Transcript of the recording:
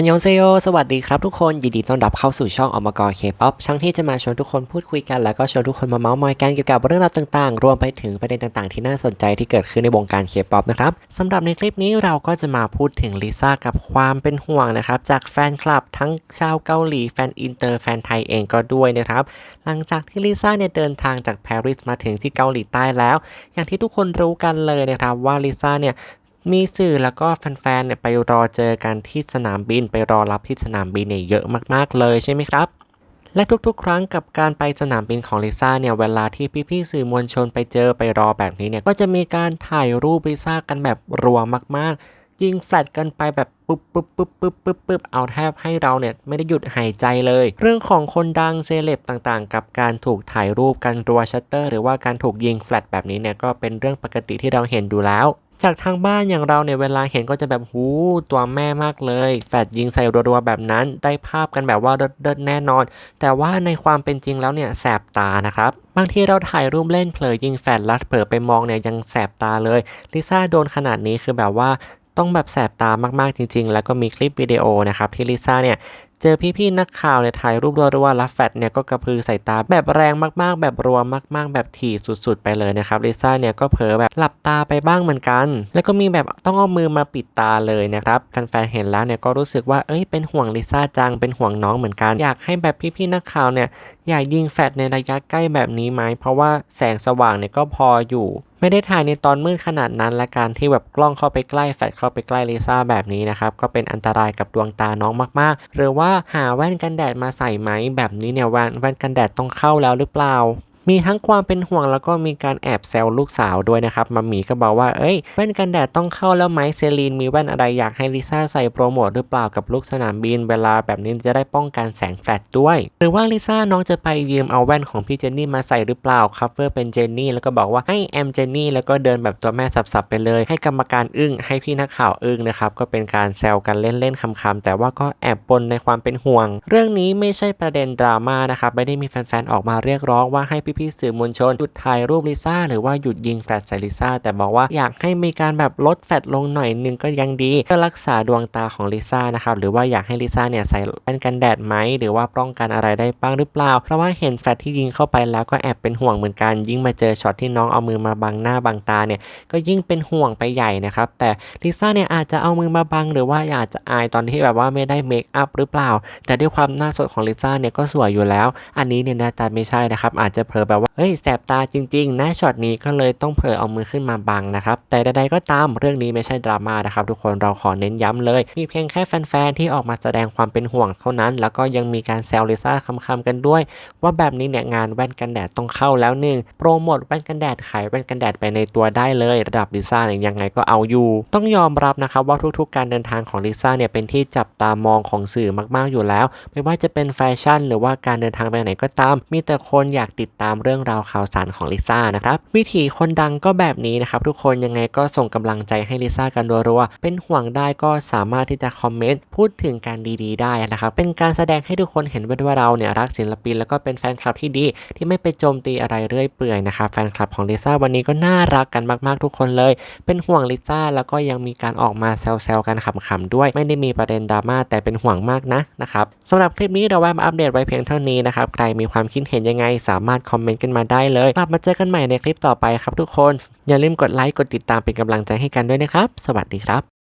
อันยองเซโยสวัสดีครับทุกคน ยินดีต้อนรับเข้าสู่ช่องอมกรเคป๊อปช่องที่จะมาชวนทุกคนพูดคุยกัน แล้วก็ชวนทุกคนมาเมาส์มอยกันเกี่ยวกับเรื่องราวต่างๆ รวมไปถึงประเด็นต่างๆ ที่น่าสนใจที่เกิดขึ้นในวงการเคป๊อปนะครับสำหรับในคลิปนี้เราก็จะมาพูดถึงลิซ่ากับความเป็นห่วงนะครับ จากแฟนคลับทั้งชาวเกาหลีแฟนอินเตอร์แฟนไทยเองก็ด้วยนะครับ หลังจากที่ลิซ่าเนี่ยเดินทางจากปารีสมาถึงที่เกาหลีใต้แล้ว อย่างที่ทุกคนรู้กันเลยนะครับว่าลิซ่าเนี่ย มีสื่อแล้วก็แฟนๆเนี่ยไปรอเจอกันที่สนามบินไปรอรับที่สนามบินเนี่ยเยอะมากๆเลยใช่ไหมครับ และทุกๆ ครั้งกับการไปสนามบินของลิซ่าเนี่ยเวลาที่พี่ๆสื่อมวลชนไปเจอไปรอแบบนี้เนี่ยก็จะมีการถ่ายรูปลิซ่ากันแบบรัวมากๆ ยิงแฟลชกันไปแบบปุ๊บปุ๊บปุ๊บปุ๊บปุ๊บปุ๊บเอาแทบให้เราเนี่ยไม่ได้หยุดหายใจเลย เรื่องของคนดังเซเลบต่างๆ กับการถูกถ่ายรูปกันรัวชัตเตอร์ หรือว่าการถูกยิงแฟลชแบบนี้เนี่ยก็เป็นเรื่องปกติที่เราเห็นดูแล้ว จากทางบ้านอย่างเราเนี่ยเวลาเห็นก็จะแบบหูตัวแม่มากเลย แฟดยิงใส่รัวๆแบบนั้น ได้ภาพกันแบบว่าเดิดแน่นอน แต่ว่าในความเป็นจริงแล้วเนี่ยแสบตานะครับบางทีเราถ่ายรูปเล่นเผลอยิงแฟดลัดเผลอไปมองเนี่ยยังแสบตาเลยลิซ่าโดนขนาดนี้คือแบบว่า ต้องแบบแสบตามากๆจริง ๆ แล้วก็มีคลิปวิดีโอนะครับที่ลิซ่าเนี่ยเจอพี่ๆนักข่าวเนี่ยถ่ายรูปรัวๆแล้วแฟดเนี่ยก็กระพือใส่ตาแบบแรงมากๆ แบบรัวมาก ๆ แบบถี่สุดๆ ไปเลยนะครับลิซ่าเนี่ยก็เผลอแบบหลับตาไปบ้างเหมือนกัน แล้วก็มีแบบต้องเอามือมาปิดตาเลยนะครับแฟนๆเห็นแล้วเนี่ยก็รู้สึกว่าเอ้ยเป็นห่วงลิซ่าจังเป็นห่วงน้องเหมือนกันอยากให้แบบพี่ๆนักข่าวเนี่ยอยากยิงแฟดในระยะใกล้แบบนี้ไหมเพราะว่าแสงสว่างเนี่ยก็พออยู่ ไม่ได้ถ่ายในตอนมืดขนาดนั้นและการที่แบบกล้องเข้าไปใกล้แฟลชเข้าไปใกล้ลิซ่าแบบนี้นะครับก็เป็นอันตรายกับดวงตาน้องมากๆ หรือว่าหาแว่นกันแดดมาใส่ไหมแบบนี้เนี่ยแว่นแว่นกันแดดต้องเข้าแล้วหรือเปล่า มีทั้งความเป็นห่วงแล้วก็มีการแอบแซวลูกสาวด้วยนะครับมัมมี่ก็บอกว่าเอ้ยแว่นกันแดดต้องเข้าแล้วไหมเซรีนมีแว่นอะไรอยากให้ลิซ่าใส่โปรโมทหรือเปล่ากับลูกสนามบินเวลาแบบนี้จะได้ป้องกันแสงแฟลชด้วย หรือว่าลิซ่าน้องจะไปยืมเอาแว่นของพี่เจนนี่มาใส่หรือเปล่าคัฟเวอร์เป็นเจนนี่แล้วก็บอกว่าให้แอมเจนนี่แล้วก็เดินแบบตัวแม่สับๆไปเลย ให้กรรมการอึ้งให้พี่นักข่าวอึ้งนะครับก็เป็นการแซวกันเล่นๆคำๆแต่ว่าก็แอบปนในความเป็นห่วง เรื่องนี้ไม่ใช่ประเด็นดราม่านะครับไม่ได้มีแฟนๆออกมาเรียกร้องว่าให้พี่ๆสื่อมวลชนหยุดถ่ายรูปลิซ่าหรือว่าหยุดยิงแฟลชใส่ลิซ่าแต่บอกว่าอยากให้มีการแบบลดแฟลชลงหน่อยนึงก็ยังดีเพื่อรักษาดวงตาของลิซ่านะครับหรือว่าอยากให้ลิซ่าเนี่ยใส่แว่นกันแดดไหมหรือว่าป้องกันอะไรได้บ้างหรือเปล่า เพราะว่าเห็นแฟลชที่ยิงเข้าไปแล้วก็แอบเป็นห่วงเหมือนกันยิ่งมาเจอช็อตที่น้องเอามือมาบังหน้าบังตาเนี่ยก็ยิ่งเป็นห่วงไปใหญ่นะครับแต่ลิซ่าเนี่ยอาจจะเอามือมาบังหรือว่าอาจจะอายตอนที่แบบว่าไม่ได้เมคอัพหรือเปล่า แต่ด้วยความหน้าสดของลิซ่าเนี่ยก็สวยอยู่แล้ว อันนี้เนี่ยน่าจะไม่ใช่นะครับอาจจะเผลอแบบว่าเฮ้ยแสบตาจริงๆนะช็อตนี้ก็เลยต้องเผลอเอามือขึ้นมาบังนะครับแต่ใดๆก็ตามเรื่องนี้ไม่ใช่ดราม่านะครับทุกคนเราขอเน้นย้ำเลย มีเพียงแค่แฟนๆที่ออกมาแสดงความเป็นห่วงเท่านั้น แล้วก็ยังมีการแซวลิซ่าคำๆกันด้วย ว่าแบบนี้เนี่ยงานแว่นกันแดดต้องเข้าแล้วหนึ่งโปรโมทแว่นกันแดดขายแว่นกันแดดไปในตัวได้เลยระดับลิซ่าเนี่ยยังไงก็เอาอยู่ ต้องยอมรับนะครับว่าทุกๆ การเดินทางของลิซ่าเนี่ยเป็นที่จับตามองของสื่อมากๆอยู่แล้ว ไม่ว่าจะเป็นแฟชั่น หรือว่าการเดินทางไปไหนก็ตาม มีแต่คนอยากติดตามามเรื่องราวข่าวสารของลิซ่านะครับวิถีคนดังก็แบบนี้นะครับทุกคนยังไงก็ส่งกำลังใจให้ลิซ่ากันรัวๆเป็นห่วงได้ก็สามารถที่จะคอมเมนต์พูดถึงการดีๆ ได้นะครับเป็นการแสดงให้ทุกคนเห็นว่าเราเนี่ยรักศิลปินแล้วก็เป็นแฟนคลับที่ดี ที่ไม่ไปโจมตีอะไรเรื่อยเปื่อยนะครับแฟนคลับของลิซ่าวันนี้ก็น่ารักกันมากๆทุกคนเลย เป็นห่วงลิซ่าแล้วก็ยังมีการออกมาแซวๆกันขำๆด้วย ไม่ได้มีประเด็นดราม่าแต่เป็นห่วงมากนะนะครับสำหรับคลิปนี้เราแวะมาอัปเดตไว้เพียงเท่านี้นะครับใครมีความคิดเห็นยังไงสามารถคอมเมนต์กันมาได้เลย กลับมาเจอกันใหม่ในคลิปต่อไปครับทุกคน อย่าลืมกดไลค์ กดติดตามเป็นกำลังใจให้กันด้วยนะครับ สวัสดีครับ